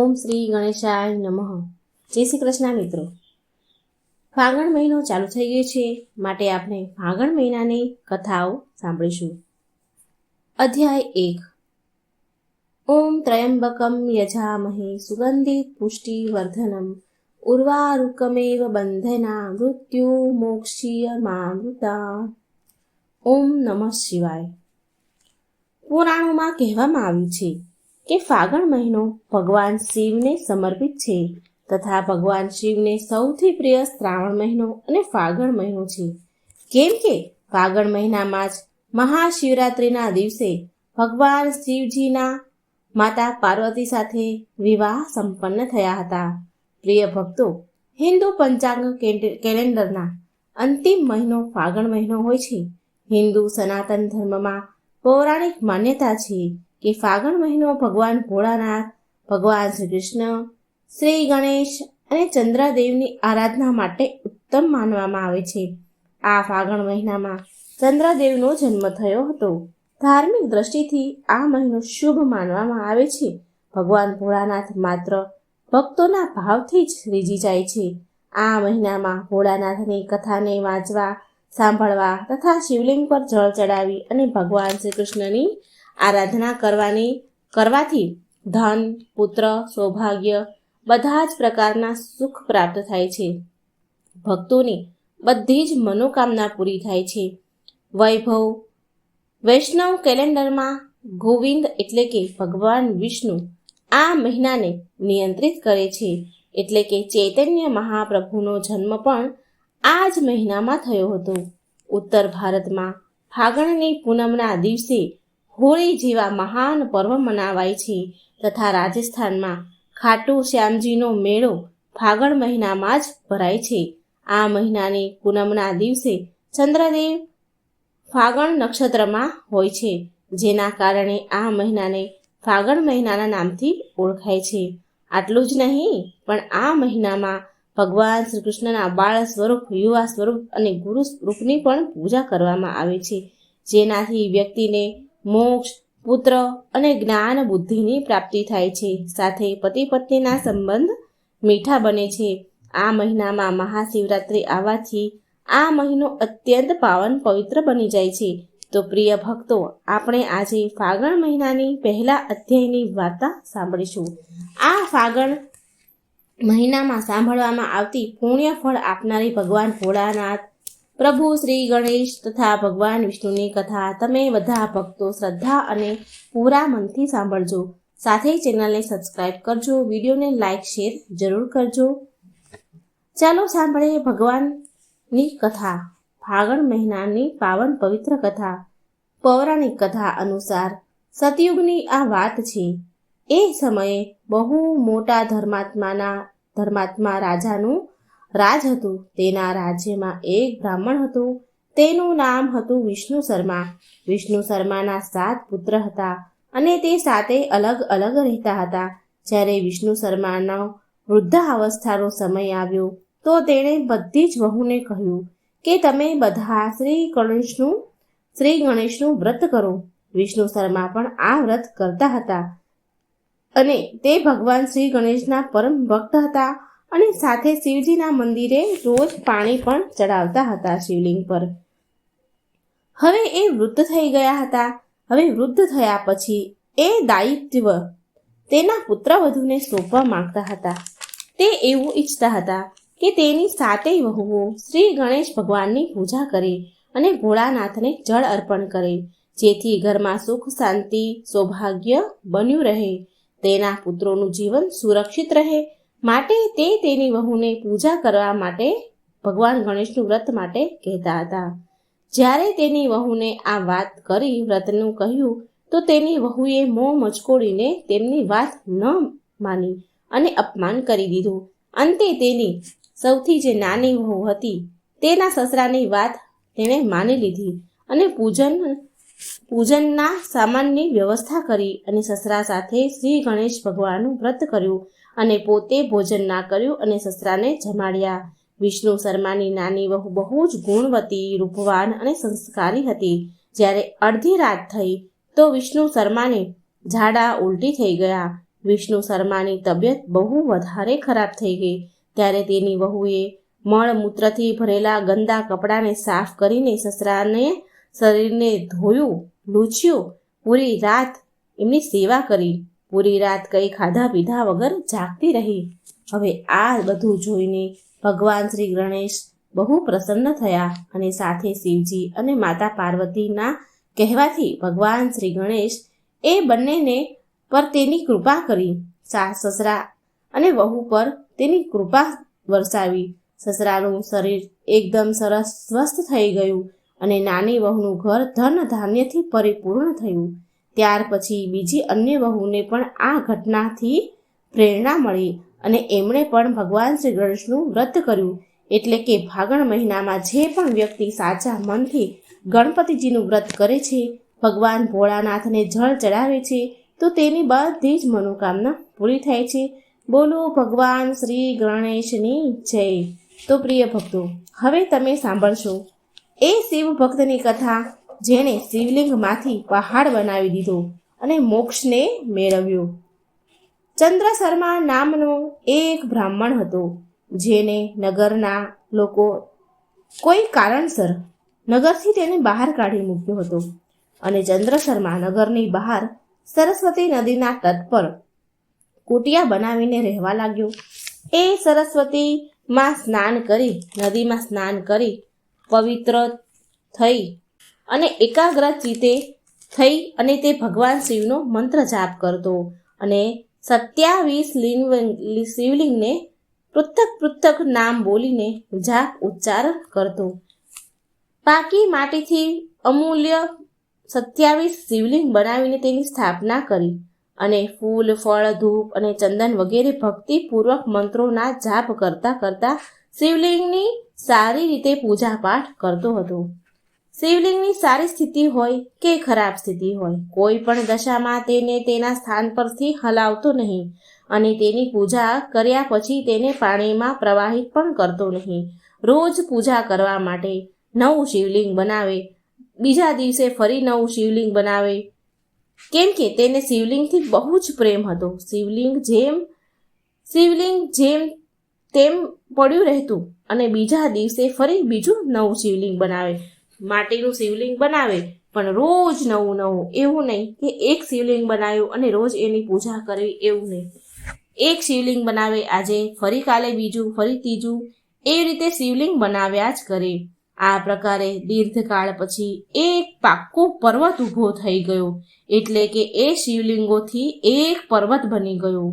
ઓમ શ્રી ગણેશાય નમઃ. જય શ્રી કૃષ્ણ મિત્રો. ફાગણ મહિનો ચાલુ થઈ ગયો છે, માટે આપણે ફાગણ મહિનાની કથાઓ સાંભળીશું. અધ્યાય એક. ઓમ ત્રયંબકમ યજામહે સુગંધિત પુષ્ટિવર્ધનમ. ઉર્વારુકમેવ બંધના મૃત્યુ મોક્ષીય મામૃતા. ઓમ નમઃ શિવાય. પુરાણોમાં કહેવામાં આવ્યું છે કે ફાગણ મહિનો ભગવાન શિવને સમર્પિત છે તથા ભગવાન શિવને સૌથી પ્રિય શ્રાવણ મહિનો અને ફાગણ મહિનો છે. કેમ કે ફાગણ મહિનામાં જ મહાશિવરાત્રિના દિવસે ભગવાન શિવજીના માતા પાર્વતી સાથે વિવાહ સંપન્ન થયા હતા. પ્રિય ભક્તો, હિન્દુ પંચાંગ કેલેન્ડરના અંતિમ મહિનો ફાગણ મહિનો હોય છે. હિન્દુ સનાતન ધર્મમાં પૌરાણિક માન્યતા છે. કે ફાગણ મહિનો ભગવાન ભોળાનાથ, ભગવાન શ્રી કૃષ્ણ શ્રી ગણેશ અને ચંદ્રદેવની આરાધના માટે ઉત્તમ માનવામાં આવે છે. આ ફાગણ મહિનામાં ચંદ્રદેવનો જન્મ થયો હતો. ધાર્મિક દ્રષ્ટિથી આ મહિનો શુભ માનવામાં આવે છે. ભગવાન ભોળાનાથ માત્ર ભક્તોના ભાવથી જ રીજી જાય છે. આ મહિનામાં ભોળાનાથની કથાને વાંચવા, સાંભળવા તથા શિવલિંગ પર જળ ચડાવી અને ભગવાન શ્રી કૃષ્ણની આરાધના કરવાની, કરવાથી ધન, પુત્ર, સૌભાગ્ય બધા જ પ્રકારના સુખ પ્રાપ્ત થાય છે. ભક્તોની બધી જ મનોકામના પૂરી થાય છે. વૈભવ, વૈષ્ણવ કેલેન્ડરમાં ગોવિંદ એટલે કે ભગવાન વિષ્ણુ આ મહિનાને નિયંત્રિત કરે છે. એટલે કે ચૈતન્ય મહાપ્રભુનો જન્મ પણ આ જ મહિનામાં થયો હતો. ઉત્તર ભારતમાં ફાગણની પૂનમના દિવસે હોળી જેવા મહાન પર્વ મનાવાય છે તથા રાજસ્થાનમાં ખાટુ શ્યામજીનો મેળો ફાગણ મહિનામાં જ ભરાય છે. આ મહિનાની પૂનમના દિવસે ચંદ્રદેવ ફાગણ નક્ષત્રમાં હોય છે, જેના કારણે આ મહિનાને ફાગણ મહિનાના નામથી ઓળખાય છે. આટલું જ નહીં, પણ આ મહિનામાં ભગવાન શ્રી કૃષ્ણના બાળ સ્વરૂપ, યુવા સ્વરૂપ અને ગુરુ સ્વરૂપની પણ પૂજા કરવામાં આવે છે. જેનાથી વ્યક્તિને મોક્ષ, પુત્ર અને જ્ઞાન બુદ્ધિની પ્રાપ્તિ થાય છે. સાથે પતિ પત્નીના સંબંધ મીઠા બને છે. આ મહિનામાં મહાશિવરાત્રિ આવવાથી આ મહિનો અત્યંત પાવન પવિત્ર બની જાય છે. તો પ્રિય ભક્તો, આપણે આજે ફાગણ મહિનાની પહેલા અધ્યાયની વાર્તા સાંભળીશું. આ ફાગણ મહિનામાં સાંભળવામાં આવતી પુણ્ય ફળ આપનારી ભગવાન ભોળાનાથ પ્રભુ શ્રી ગણેશ તથા ભગવાન વિષ્ણુની કથા. તમે બધા ભક્તો શ્રદ્ધા અને પૂરા મનથી સાંભળજો. સાથે ચેનલને સબસ્ક્રાઇબ કરજો. વિડીયોને લાઇક, શેર જરૂર કરજો. ચાલો સાંભળીએ ભગવાનની કથા. ફાગણ મહિનાની પાવન પવિત્ર કથા. પૌરાણિક કથા અનુસાર સતયુગની આ વાત છે. એ સમયે બહુ મોટા ધર્માત્માના, ધર્માત્મા રાજાનું રાજ હતું. તેના રાજ્યમાં એક બ્રાહ્મણ હતું. તેનું નામ હતું વિષ્ણુ શર્મા. વિષ્ણુ શર્માના સાત પુત્ર હતા અને તે સાતે અલગ અલગ રહેતા હતા. જ્યારે વિષ્ણુ શર્માનો વૃદ્ધાવસ્થાનો સમય આવ્યો, તો તેણે બધી જ વહુને કહ્યું કે તમે બધા શ્રી ગણેશનું શ્રી ગણેશનું વ્રત કરો. વિષ્ણુ શર્મા પણ આ વ્રત કરતા હતા અને તે ભગવાન શ્રી ગણેશના પરમ ભક્ત હતા. અને સાથે શિવજીના મંદિરે રોજ પાણી પણ ચડાવતા હતા શિવલિંગ પર. હવે એ વૃદ્ધ થઈ ગયા હતા. હવે વૃદ્ધ થયા પછી એ દાયિત્વ તેના પુત્રવધુને સોંપવા માંગતા હતા. તે એવું ઈચ્છતા હતા કે તેની સાતેય વહુઓ શ્રી ગણેશ ભગવાનની પૂજા કરે અને ભોળાનાથને જળ અર્પણ કરે, જેથી ઘરમાં સુખ, શાંતિ, સૌભાગ્ય બન્યું રહે. તેના પુત્રોનું જીવન સુરક્ષિત રહે માટે તે તેની વહુને પૂજા કરવા માટે ભગવાન ગણેશનું વ્રત માટે કહેતા હતા. જ્યારે તેની વહુને આ વાત કરી વ્રતનું કહ્યું, તો તેની વહુએ મોં મચકોડીને તેમની વાત ન માની અને અપમાન કરી દીધું. અંતે તેની સૌથી જે નાની વહુ હતી, તેના સસરાની વાત તેણે માની લીધી અને પૂજન, પૂજનના સામાનની વ્યવસ્થા કરી અને સસરા સાથે શ્રી ગણેશ ભગવાનનું વ્રત કર્યું. અને પોતે ભોજન ના કર્યું અને સસરાને જમાડ્યા. વિષ્ણુ શર્માની નાની વહુ બહુ જ ગુણવતી, રૂપવાન અને સંસ્કારી હતી. જ્યારે અડધી રાત થઈ, તો વિષ્ણુ શર્માને ઝાડા ઉલટી થઈ ગયા. વિષ્ણુ શર્માની તબિયત બહુ વધારે ખરાબ થઈ ગઈ. ત્યારે તેની વહુએ મળમૂત્રથી ભરેલા ગંદા કપડાને સાફ કરીને સસરાને શરીરને ધોયું, લૂછ્યું. પૂરી રાત એમની સેવા કરી. પૂરી રાત કંઈ ખાધા પીધા વગર જાગતી રહી. હવે આ બધું જોઈને ભગવાન શ્રી ગણેશ બહુ પ્રસન્ન થયા અને સાથે શિવજી અને માતા પાર્વતીના કહેવાથી ભગવાન શ્રી ગણેશ એ બંનેને પર તેની કૃપા કરી. સાસ સસરા અને વહુ પર તેની કૃપા વરસાવી. સસરાનું શરીર એકદમ સરસ, સ્વસ્થ થઈ ગયું અને નાની વહુનું ઘર ધન ધાન્યથી પરિપૂર્ણ થયું. ત્યાર પછી બીજી અન્ય વહુને પણ આ ઘટનાથી પ્રેરણા મળી અને એમણે પણ ભગવાન શ્રી ગણેશનું વ્રત કર્યું. એટલે કે ફાગણ મહિનામાં જે પણ વ્યક્તિ સાચા મનથી ગણપતિજીનું વ્રત કરે છે, ભગવાન ભોળાનાથને જળ ચડાવે છે, તો તેની બધી જ મનોકામના પૂરી થાય છે. બોલો ભગવાન શ્રી ગણેશની જય. તો પ્રિય ભક્તો, હવે તમે સાંભળશો. એ શિવ ભક્તની કથા જેણે શિવલિંગમાંથી પહાડ બનાવી દીધો અને મોક્ષને મેળવ્યો. ચંદ્ર શર્મા નામનો એક બ્રાહ્મણ હતો, જેને નગરના લોકો કોઈ કારણસર નગરથી તેને બહાર કાઢી મૂક્યો હતો અને ચંદ્ર શર્મા નગરની બહાર સરસ્વતી નદીના તટ પર કુટિયા બનાવીને રહેવા લાગ્યો. એ સરસ્વતીમાં સ્નાન કરી, નદીમાં સ્નાન કરી પવિત્ર થઈ અને એકાગ્ર ચિત્તે થઈ અને તે ભગવાન શિવનો મંત્ર જાપ કરતો. અને સત્યાવીસ લિંગ શિવલિંગને પૃથક પૃથક નામ બોલીને જાપ ઉચ્ચારણ કરતો. પાકી માટીથી અમૂલ્ય સત્યાવીસ શિવલિંગ બનાવીને તેની સ્થાપના કરી. અને ફૂલ, ફળ, ધૂપ અને ચંદન વગેરે ભક્તિપૂર્વક મંત્રોના જાપ કરતા કરતા શિવલિંગની સારી રીતે પૂજા પાઠ કરતો હતો. શિવલિંગની સારી સ્થિતિ હોય કે ખરાબ સ્થિતિ હોય, કોઈ પણ દશામાં તેને તેના સ્થાન પરથી હલાવતો નહીં અને તેની પૂજા કર્યા પછી તેને પાણીમાં પ્રવાહિત પણ કરતો નહીં. રોજ પૂજા કરવા માટે નવું શિવલિંગ બનાવે, બીજા દિવસે ફરી નવું શિવલિંગ બનાવે. કેમ કે તેને શિવલિંગથી બહુ જ પ્રેમ હતો. શિવલિંગ જેમ શિવલિંગ જેમ તેમ પડ્યું રહેતું અને બીજા દિવસે ફરી બીજું નવું શિવલિંગ બનાવે. માટીનું શિવલિંગ બનાવે, પણ રોજ નવું નવું એવું નહીં કે એક શિવલિંગ બનાવ્યું અને રોજ એની પૂજા કરવી એવું નહીં. એક શિવલિંગ બનાવે, આજે ફરી કાલે બીજું, ફરી ત્રીજું, એ રીતે શિવલિંગ બનાવ્યા જ કરે. આ પ્રકારે દીર્ઘકાળ પછી એક પાક્કો પર્વત ઊભો થઈ ગયો, એટલે કે એ શિવલિંગોથી એક પર્વત બની ગયો.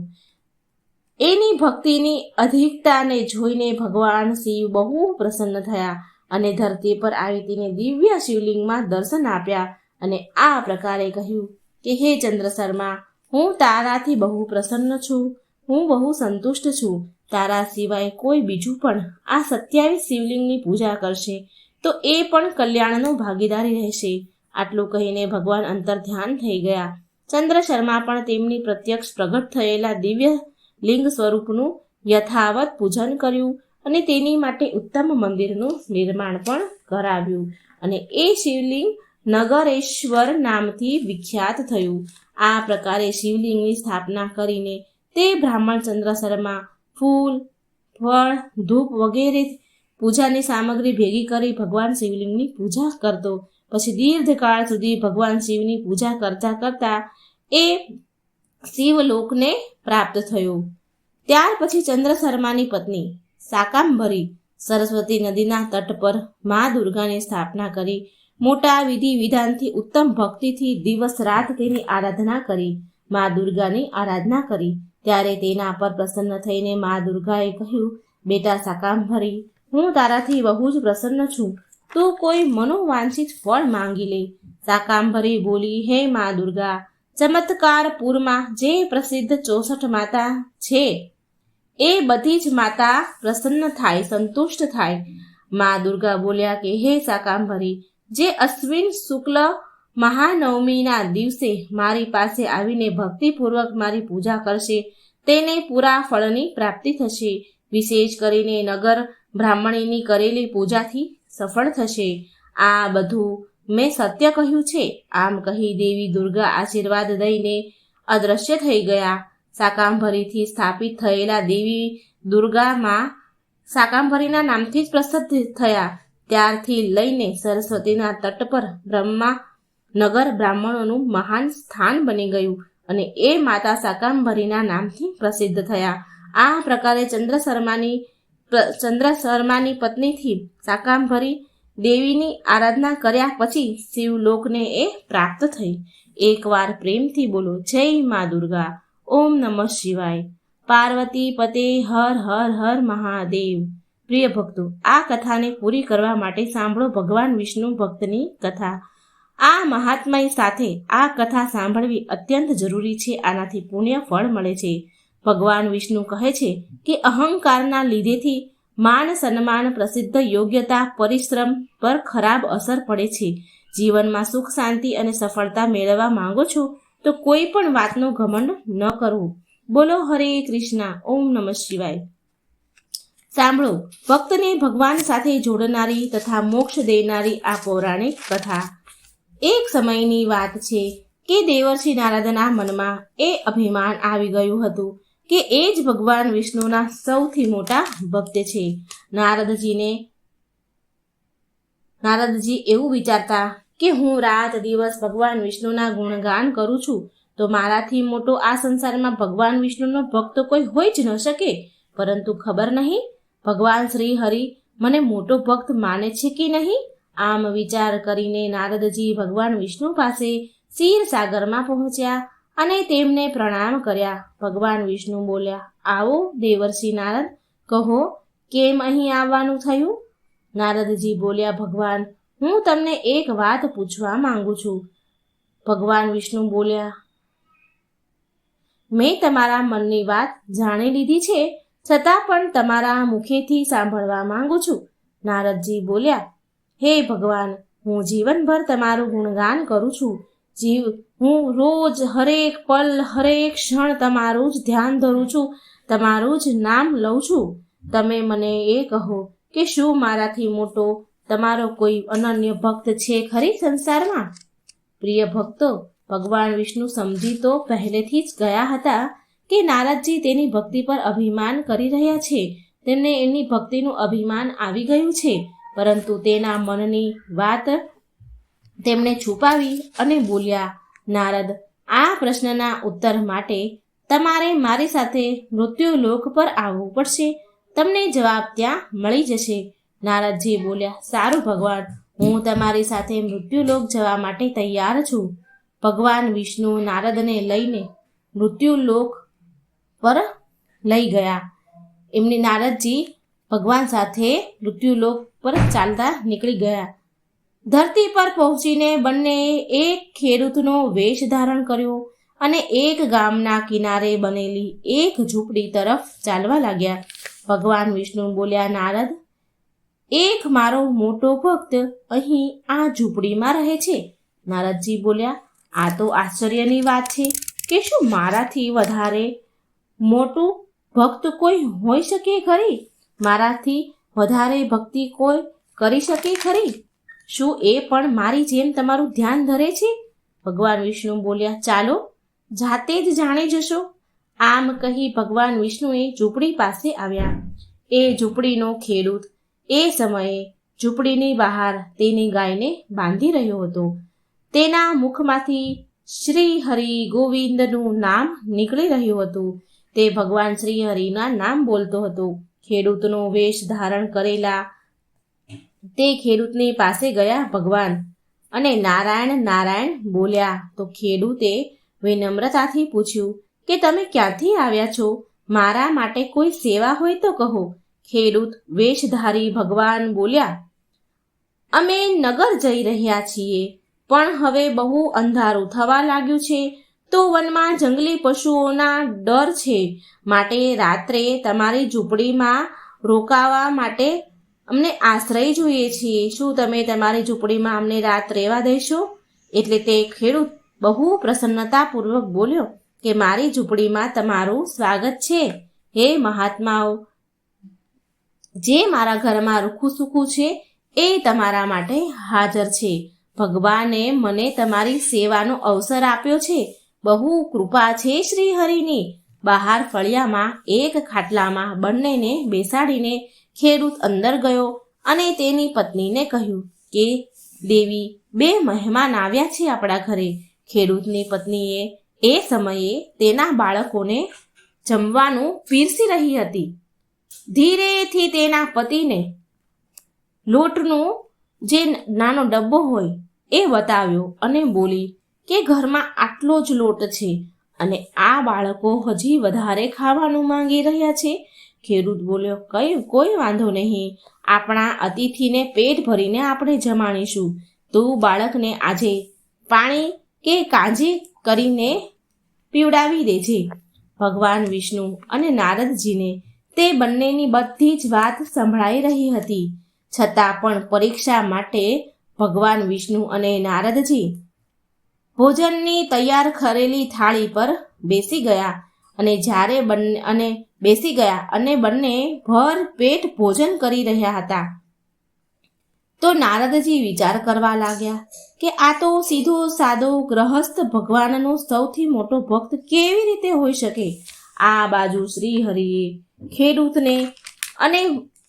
એની ભક્તિની અધિકતાને જોઈને ભગવાન શિવ બહુ પ્રસન્ન થયા. અને ધરતી પર આવી તેને દિવ્ય શિવલિંગમાં દર્શન આપ્યા અને આ પ્રકારે કહ્યું કે, હે ચંદ્ર શર્મા, હું તારાથી બહુ પ્રસન્ન છું, હું બહુ સંતુષ્ટ છું. તારા સિવાય કોઈ બીજું પણ આ સત્યાવીસ શિવલિંગની પૂજા કરશે, તો એ પણ કલ્યાણનો ભાગીદારી રહેશે. આટલું કહીને ભગવાન અંતર ધ્યાન થઈ ગયા. ચંદ્ર શર્મા પણ તેમની પ્રત્યક્ષ પ્રગટ થયેલા દિવ્ય લિંગ સ્વરૂપનું યથાવત પૂજન કર્યું. અને તેની માટે ઉત્તમ મંદિરનું નિર્માણ પણ કરાવ્યું. અને એ શિવલિંગ નગરેશ્વર નામથી વિખ્યાત થયું. આ પ્રકારે શિવલિંગની સ્થાપના કરીને તે બ્રાહ્મણ ચંદ્ર શર્મા ફૂલ, ફળ, ધૂપ વગેરે પૂજાની સામગ્રી ભેગી કરી ભગવાન શિવલિંગની પૂજા કરતો. પછી દીર્ઘકાળ સુધી ભગવાન શિવની પૂજા કરતા કરતા એ શિવલોકને પ્રાપ્ત થયો. ત્યાર પછી ચંદ્ર શર્માની પત્ની સાકાંભરી સરસ્વતી નદીના તટ પર મા દુર્ગાની સ્થાપના કરી. મોટા વિધિ વિધાનથી ઉત્તમ ભક્તિથી દિવસ રાત તેની આરાધના કરી, મા દુર્ગાની આરાધના કરી. ત્યારે તેના પર પ્રસન્ન થઈને મા દુર્ગાએ કહ્યું, બેટા સાકાંભરી, હું તારાથી બહુ જ પ્રસન્ન છું. તું કોઈ મનોવાંછિત ફળ માંગી લે. સાકાંભરી બોલી, હે મા દુર્ગા ચમત્કારપુરમાં જે પ્રસિદ્ધ ચોસઠ માતા છે એ બધી જ માતા પ્રસન્ન થાય, સંતુષ્ટ થાય. મા દુર્ગા બોલ્યા કે, હે સાકાંભરી જે અશ્વિન શુક્લ મહાનવમીના દિવસે મારી પાસે આવીને ભક્તિપૂર્વક મારી પૂજા કરશે, તેને પૂરા ફળની પ્રાપ્તિ થશે. વિશેષ કરીને નગર બ્રાહ્મણીની કરેલી પૂજાથી સફળ થશે. આ બધું મેં સત્ય કહ્યું છે. આમ કહી દેવી દુર્ગા આશીર્વાદ દઈને અદ્રશ્ય થઈ ગયા. શાકાંભરીથી સ્થાપિત થયેલા દેવી દુર્ગામાં શાકાંભરીના નામથી જ પ્રસિદ્ધ થયા. ત્યારથી લઈને સરસ્વતીના તટ પર બ્રહ્મા નગર બ્રાહ્મણોનું મહાન સ્થાન બની ગયું અને એ માતા શાકાંભરીના નામથી પ્રસિદ્ધ થયા. આ પ્રકારે ચંદ્ર શર્માની ચંદ્ર શર્માની પત્નીથી શાકાંભરી દેવીની આરાધના કર્યા પછી શિવલોકને એ પ્રાપ્ત થઈ. એકવાર પ્રેમથી બોલો, જય મા દુર્ગા. ઓમ નમઃ શિવાય. પાર્વતી પતે હર હર હર મહાદેવ. પ્રિય ભક્તો, આ કથાને પૂરી કરવા માટે સાંભળો ભગવાન વિષ્ણુ ભક્તની કથા. આ મહાત્મય સાથે આ કથા સાંભળવી અત્યંત જરૂરી છે, આનાથી પુણ્ય ફળ મળે છે. ભગવાન વિષ્ણુ કહે છે કે અહંકારના લીધેથી માન સન્માન પ્રસિદ્ધ યોગ્યતા પરિશ્રમ પર ખરાબ અસર પડે છે. જીવનમાં સુખ, શાંતિ અને સફળતા મેળવવા માંગો છો તો કોઈ પણ વાતનો ઘમંડ ન કરવું. બોલો હરે કૃષ્ણ, ઓમ નમઃ શિવાય. સાંભળો, ભક્તને ભગવાન સાથે જોડનારી તથા મોક્ષ દેનારી આ પૌરાણિક કથા. એક સમયની વાત છે કે દેવર્ષિ નારદના મનમાં એ અભિમાન આવી ગયું હતું કે એ જ ભગવાન વિષ્ણુના સૌથી મોટા ભક્ત છે. નારદજીને, નારદજી એવું વિચારતા કે હું રાત દિવસ ભગવાન વિષ્ણુના ગુણગાન કરું છું, તો મારાથી મોટો આ સંસારમાં ભગવાન વિષ્ણુનો ભક્ત કોઈ હોઈ જ ન શકે. પરંતુ ખબર નહીં, ભગવાન શ્રી હરિ મને મોટો ભક્ત માને છે કે નહીં? આમ વિચાર કરીને નારદજી ભગવાન વિષ્ણુ પાસે ક્ષીર સાગરમાં પહોંચ્યા અને તેમને પ્રણામ કર્યા. ભગવાન વિષ્ણુ બોલ્યા, આવો દેવર્ષિ નારદ, કહો, કેમ અહીં આવવાનું થયું? નારદજી બોલ્યા, ભગવાન હું તમને એક વાત પૂછવા માંગુ છું. ભગવાન વિષ્ણુ બોલ્યા, મેં તમારા મનની વાત જાણી લીધી છે, છતાં પણ તમારા મુખેથી સાંભળવા માંગુ છું. નારદજી બોલ્યા, હે ભગવાન, હું જીવનભર તમારું ગુણગાન કરું છું. જીવ, હું રોજ હરેક પલ, હરેક ક્ષણ તમારું જ ધ્યાન ધરું છું, તમારું જ નામ લઉં છું. તમે મને એ કહો કે શું મારાથી મોટો તમારો કોઈ અનન્ય ભક્ત છે ખરી સંસારમાં? પ્રિય ભક્તો, ભગવાન વિષ્ણુ સમજી તો પહેલેથી જ ગયા હતા કે નારદજી તેની ભક્તિ પર અભિમાન કરી રહ્યા છે. તેમને એમની ભક્તિનું અભિમાન આવી ગયું છે, પરંતુ તેના મનની વાત તેમણે છુપાવી અને બોલ્યા, નારદ, આ પ્રશ્નના ઉત્તર માટે તમારે મારી સાથે મૃત્યુ લોક પર આવવું પડશે. તમને જવાબ ત્યાં મળી જશે. નારદજી બોલ્યા, સારું ભગવાન, હું તમારી સાથે મૃત્યુલોક જવા માટે તૈયાર છું. ભગવાન વિષ્ણુ નારદને લઈને મૃત્યુલોક પર લઈ ગયા. એમની નારદજી ભગવાન સાથે મૃત્યુલોક પર ચાલતા નીકળી ગયા. ધરતી પર પહોંચીને બંને એક ખેડૂતનો વેશ ધારણ કર્યો અને એક ગામના કિનારે બનેલી એક ઝૂંપડી તરફ ચાલવા લાગ્યા. ભગવાન વિષ્ણુ બોલ્યા, નારદ એક મારો મોટો ભક્ત અહીં આ ઝૂંપડીમાં રહે છે. નારદજી બોલ્યા, આ તો આશ્ચર્યની વાત છે કે શું મારાથી વધારે મોટું ભક્ત કોઈ હોઈ શકે ખરી? મારાથી વધારે ભક્તિ કોઈ કરી શકે ખરી? શું એ પણ મારી જેમ તમારું ધ્યાન ધરે છે? ભગવાન વિષ્ણુ બોલ્યા, ચાલો, જાતે જ જાણી જશો. આમ કહી ભગવાન વિષ્ણુએ ઝૂંપડી પાસે આવ્યા. એ ઝૂંપડીનો ખેડૂત એ સમયે ઝૂંપડીની બહાર તેની ગાયને બાંધી રહ્યો હતો. તેના મુખમાંથી શ્રી હરિ ગોવિંદનું નામ નીકળી રહ્યું હતું. તે ભગવાન શ્રી હરિના નામ બોલતો હતો. ખેડૂતનો વેશ ધારણ કરેલા તે ખેડૂતની પાસે ગયા ભગવાન અને નારાયણ નારાયણ બોલ્યા તો ખેડૂતે વિનમ્રતાથી પૂછ્યું કે તમે ક્યાંથી આવ્યા છો? મારા માટે કોઈ સેવા હોય તો કહો. ખેડૂત વેશધારી ભગવાન બોલ્યા, અમે નગર જઈ રહ્યા છીએ, પણ હવે બહુ અંધારું થવા લાગ્યું છે, તો વનમાં જંગલી પશુઓના ડર છે. માટે રાત્રે તમારી ઝૂંપડીમાં રોકાવા માટે અમને આશ્રય જોઈએ છીએ. શું તમે તમારી ઝૂંપડીમાં અમને રાત રહેવા દેશો? એટલે તે ખેડૂત બહુ પ્રસન્નતાપૂર્વક બોલ્યો, કે મારી ઝૂંપડીમાં તમારું સ્વાગત છે. હે મહાત્માઓ જે મારા ઘરમાં રૂખું સુખું છે, એ તમારા માટે હાજર છે. ભગવાને મને તમારી સેવાનો અવસર આપ્યો છે. બહુ કૃપા છે શ્રી હરિની બહાર ફળિયામાં, એક ખાટલામાં બંનેને બેસાડીને ખેડૂત અંદર ગયો અને તેની પત્નીને કહ્યું કે, દેવી, બે મહેમાન આવ્યા છે આપણા ઘરે. ખેડૂતની પત્નીએ એ સમયે તેના બાળકોને જમવાનું પીરસી રહી હતી. ધીરેથી તેના પતિને લોટનું જે નાનો ડબ્બો હોય એ બતાવ્યો અને બોલી કે ઘરમાં આટલો જ લોટ છે અને આ બાળકો હજી વધારે ખાવાનું માંગી રહ્યા છે? ખેડૂત બોલ્યો, કઈ, કોઈ વાંધો નહીં. આપણા અતિથિને પેટ ભરીને આપણે જમાણીશું. તું બાળકને આજે પાણી કે કાંજી કરીને પીવડાવી દેજે. ભગવાન વિષ્ણુ અને નારદજીને તે બંનેની બધી જ વાત સંભળાઈ રહી હતી. છતાં પણ પરીક્ષા માટે ભગવાન વિષ્ણુ અને નારદજી ભોજનની તૈયાર કરેલી થાળી પર બેસી ગયા અને જ્યારે બંને અને બેસી ગયા અને બંને ભર પેટ ભોજન કરી રહ્યા હતા. તો નારદજી વિચાર કરવા લાગ્યા કે આ તો સીધો સાદો ગ્રહસ્થ ભગવાનનો સૌથી મોટો ભક્ત કેવી રીતે હોઈ શકે? આ બાજુ શ્રી હરિએ ખેડૂતને અને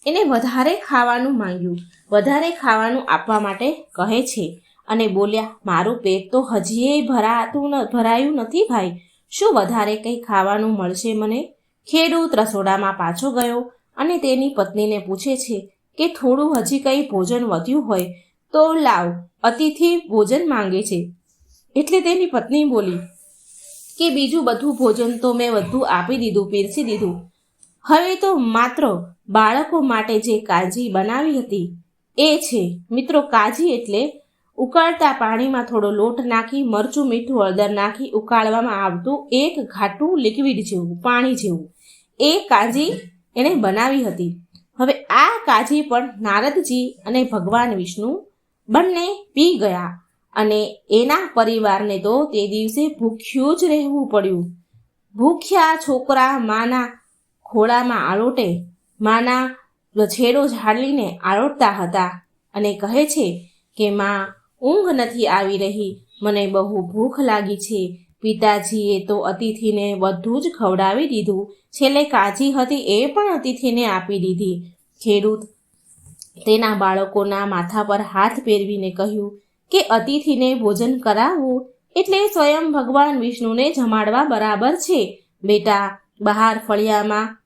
એને વધારે ખાવાનું માંગ્યું. વધારે ખાવાનું આપવા માટે કહે છે અને બોલ્યા, મારું પેટ તો હજીએ ભરાતું ભરાયું નથી ભાઈ. શું વધારે કંઈ ખાવાનું મળશે મને? ખેડૂત રસોડામાં પાછો ગયો અને તેની પત્નીને પૂછે છે કે, થોડું હજી કંઈ ભોજન વધ્યું હોય તો લાવ. અતિથિ ભોજન માંગે છે. એટલે તેની પત્ની બોલી કે, બીજું બધું ભોજન તો મેં બધું આપી દીધું, પીરસી દીધું. હવે તો માત્ર બાળકો માટે જે કાજી બનાવી હતી, એ છે. મિત્રો કાજી એટલે ઉકાળતા પાણીમાં થોડો લોટ નાખી, મરચું મીઠું હળદર નાખી ઉકાળવામાં આવતું એક ઘાટું લિક્વિડ જેવું, પાણી જેવું. એ કાજી એણે બનાવી હતી. હવે આ કાજી પણ નારદજી અને ભગવાન વિષ્ણુ બંને પી ગયા અને એના પરિવારને તો તે દિવસે ભૂખ્યું જ રહેવું પડ્યું. ભૂખ્યા છોકરા, માના ખોળામાં આલોટે માના છેડો ઝાડીને આળોટતા હતા અને કહે છે કે, માં, ઊંઘ નથી આવી રહી. મને બહુ ભૂખ લાગી છે. પિતાજીએ તો અતિથિને બધું જ ખવડાવી દીધું. છેલ્લે કાજી હતી એ પણ અતિથિને આપી દીધી. ખેડૂત તેના બાળકોના માથા પર હાથ ફેરવીને કહ્યું કે, અતિથિને ભોજન કરાવવું એટલે સ્વયં ભગવાન વિષ્ણુને જમાડવા બરાબર છે. બેટા બહાર ફળિયામાં.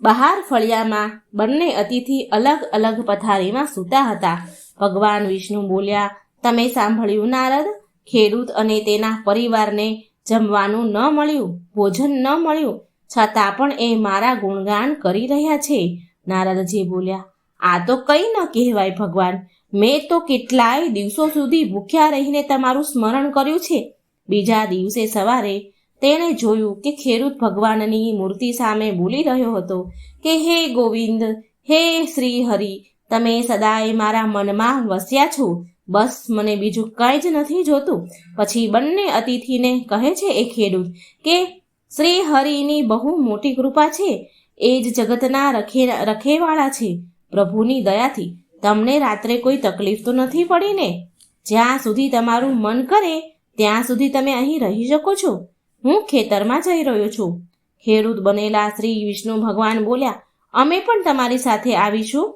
બહાર ફળિયામાં બંને અતિથિ અલગ અલગ પથારીમાં સૂતા હતા. ભગવાન વિષ્ણુ બોલ્યા, તમે સાંભળ્યું નારદ? ખેડૂત અને તેના પરિવારને જમવાનું ન મળ્યું, ભોજન ન મળ્યું, છતાં પણ એ મારા ગુણગાન કરી રહ્યા છે. નારદજી બોલ્યા, આ તો કંઈ ન કહેવાય ભગવાન. મેં તો કેટલાય દિવસો સુધી ભૂખ્યા રહીને તમારું સ્મરણ કર્યું છે. બીજા દિવસે સવારે તેણે જોયું કે ખેડૂત ભગવાનની મૂર્તિ સામે બોલી રહ્યો હતો કે, હે ગોવિંદ, હે શ્રી હરિ, તમે સદાય મારા મનમાં વસ્યા છો. બસ, મને બીજું કંઈ જ નથી જોતું. પછી બંને અતિથિને કહે છે એ ખેડૂત કે, શ્રી હરિની બહુ મોટી કૃપા છે. એ જ જગતના રખે, રખેવાળા છે. પ્રભુની દયાથી તમને રાત્રે કોઈ તકલીફ તો નથી પડી ને જ્યાં સુધી તમારું મન કરે, ત્યાં સુધી તમે અહીં રહી શકો છો. હું ખેતરમાં જઈ રહ્યો છું. ખેડૂત બનેલા શ્રી વિષ્ણુ ભગવાન બોલ્યા, અમે પણ તમારી સાથે આવીશું.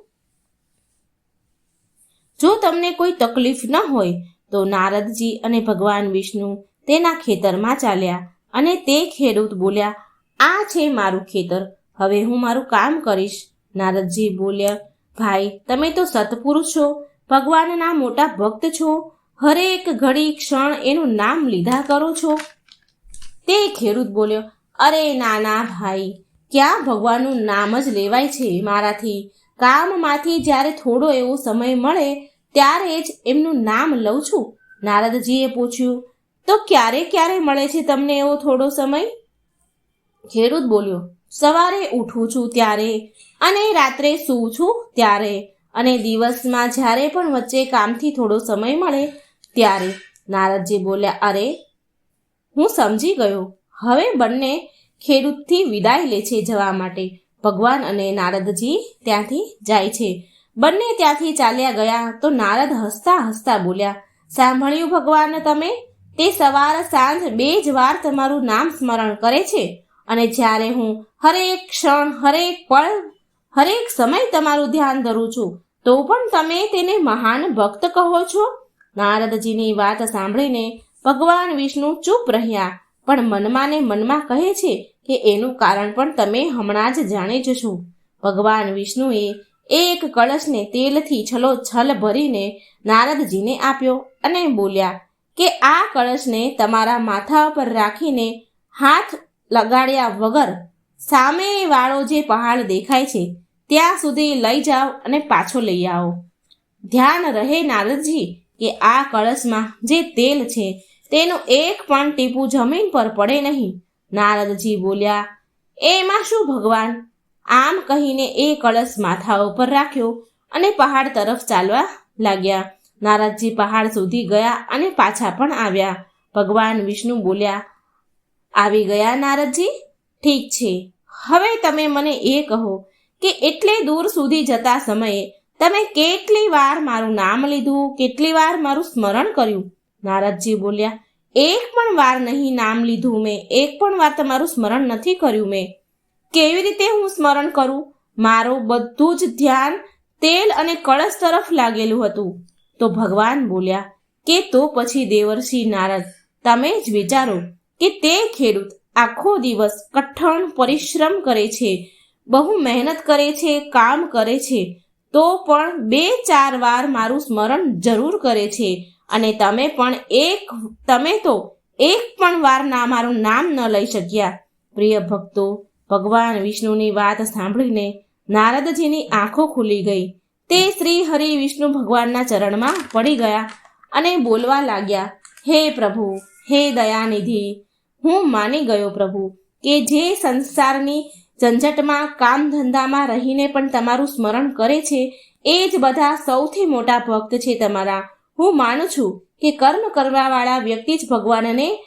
જો તમને કોઈ તકલીફ ન હોય, તો નારદજી અને ભગવાન વિષ્ણુ તેના ખેતરમાં ચાલ્યા અને તે ખેડૂત બોલ્યા, આ છે મારું ખેતર, હવે હું મારું કામ કરીશ. નારદજી બોલ્યા, ભાઈ, તમે તો સત્પુરુષ છો, ભગવાનના મોટા ભક્ત છો, હરેક ઘડી ક્ષણ એનું નામ લીધા કરો છો. તે ખેડૂત બોલ્યો, અરે નાના ભાઈ, ક્યાં ભગવાનનું નામ જ લેવાય છે મારાથી? કામમાંથી જ્યારે થોડો એવો સમય મળે, ત્યારે જ એમનું નામ લઉં છું. નારદજીએ પૂછ્યું, તો ક્યારે ક્યારે મળે છે તમને એવો થોડો સમય? ખેડૂત બોલ્યો, સવારે ઉઠું છું ત્યારે અને રાત્રે સૂવું છું ત્યારે અને દિવસમાં જ્યારે પણ વચ્ચે કામથી થોડો સમય મળે ત્યારે. નારદજી બોલ્યા, અરે હું સમજી ગયો. હવે બંને ખેડૂતથી વિદાય લે છે જવા માટે. ભગવાન અને નારદજી ત્યાંથી જાય છે. બંને ત્યાંથી ચાલ્યા ગયા તો નારદ હસતા હસતા બોલ્યા, સાંભળ્યું ભગવાન તમે? તે સવાર સાંજ બે જ વાર તમારું નામ સ્મરણ કરે છે. અને જ્યારે હું હરેક ક્ષણ, હરેક પળ, હરેક સમય તમારું ધ્યાન ધરું છું, તો પણ તમે તેને મહાન ભક્ત કહો છો? નારદજીની વાત સાંભળીને ભગવાન વિષ્ણુ ચૂપ રહ્યા. પણ મનમાં ને મનમાં કહે છે કે એનું કારણ પણ તમે હમણાં જ જાણી જ છો. ભગવાન વિષ્ણુએ એક કળશને તેલથી છલો છલ ભરીને નારદજીને આપ્યો અને બોલ્યા કે આ કળશને તમારા માથા પર રાખીને હાથ લગાડ્યા વગર સામે વાળો જે પહાડ દેખાય છે, ત્યાં સુધી લઈ જાઓ અને પાછો લઈ આવો. ધ્યાન રહે નારદજી કે આ કળશમાં જે તેલ છે, તેનું એક પણ ટીપું જમીન પર પડે નહીં. નારદજી બોલ્યા, એમાં શું ભગવાન? આમ કહીને એ કળશ માથા ઉપર રાખ્યો અને પહાડ તરફ ચાલવા લાગ્યા. નારદજી પહાડ સુધી ગયા અને પાછા પણ આવ્યા. ભગવાન વિષ્ણુ બોલ્યા, આવી ગયા નારદજી? ઠીક છે. હવે તમે મને એ કહો કે, એટલે દૂર સુધી જતા સમયે તમે કેટલી વાર મારું નામ લીધું? કેટલી વાર મારું સ્મરણ કર્યું? નારદજી બોલ્યા, એક પણ વાર નહીં નામ લીધું મેં. એક પણ વાર તમારું સ્મરણ નથી કર્યું મેં. કેવી રીતે હું સ્મરણ કરું? મારું બધું જ ધ્યાન તેલ અને કળશ તરફ લાગેલું હતું. તો ભગવાન બોલ્યા, કે તો પછી દેવર્ષિ નારદ, તમે જ વિચારો કે તે ખેડૂત આખો દિવસ કઠણ પરિશ્રમ કરે છે, બહુ મહેનત કરે છે, કામ કરે છે તો પણ બે ચાર વાર મારું સ્મરણ જરૂર કરે છે. અને તમે પણ એક, તમે તો એક પણ વાર ના મારું નામ ન લઈ શક્યા. પ્રિય ભક્તો, ભગવાન વિષ્ણુની વાત સાંભળીને નારદજીની આંખો ખુલી ગઈ. તે શ્રી હરિ વિષ્ણુ ભગવાનના ચરણમાં પડી ગયા અને બોલવા લાગ્યા, હે પ્રભુ, હે દયાનિધિ, હું માની ગયો પ્રભુ કે જે સંસારની ઝંઝટમાં કામ ધંધામાં રહીને પણ તમારું સ્મરણ કરે છે, એ જ બધા સૌથી મોટા ભક્ત છે તમારા. હું માનું છું કે કર્મ કરવાવાળા વ્યક્તિ જ ભગવાનને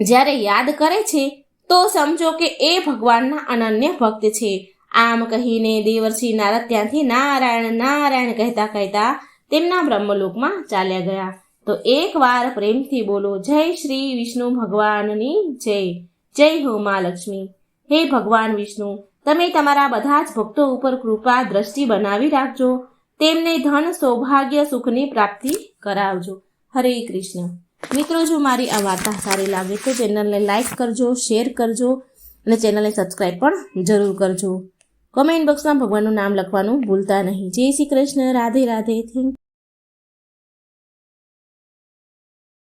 જ્યારે યાદ કરે છે, તો સમજો કે એ ભગવાનના અનન્ય ભક્ત છે. આમ કહીને દેવર્ષિ નારદ ત્યાંથી નારાયણ નારાયણ કહેતા કહેતા તેમના બ્રહ્મલોકમાં ચાલ્યા ગયા. તો એકવાર પ્રેમથી બોલો, જય શ્રી વિષ્ણુ ભગવાનની જય. જય હો મા લક્ષ્મી. હે ભગવાન વિષ્ણુ, તમે તમારા બધા જ ભક્તો ઉપર કૃપા દ્રષ્ટિ બનાવી રાખજો. તેમને ધન, સૌભાગ્ય, સુખની પ્રાપ્તિ કરાવજો. હરે કૃષ્ણ. મિત્રો, જો મારી આ વાર્તા સારી લાગે તો ચેનલને લાઈક કરજો, શેર કરજો અને ચેનલને સબસ્ક્રાઈબ પણ જરૂર કરજો. કમેન્ટ બોક્સમાં ભગવાનનું નામ લખવાનું ભૂલતા નહીં. જય શ્રી કૃષ્ણ. રાધે રાધે. થેન્ક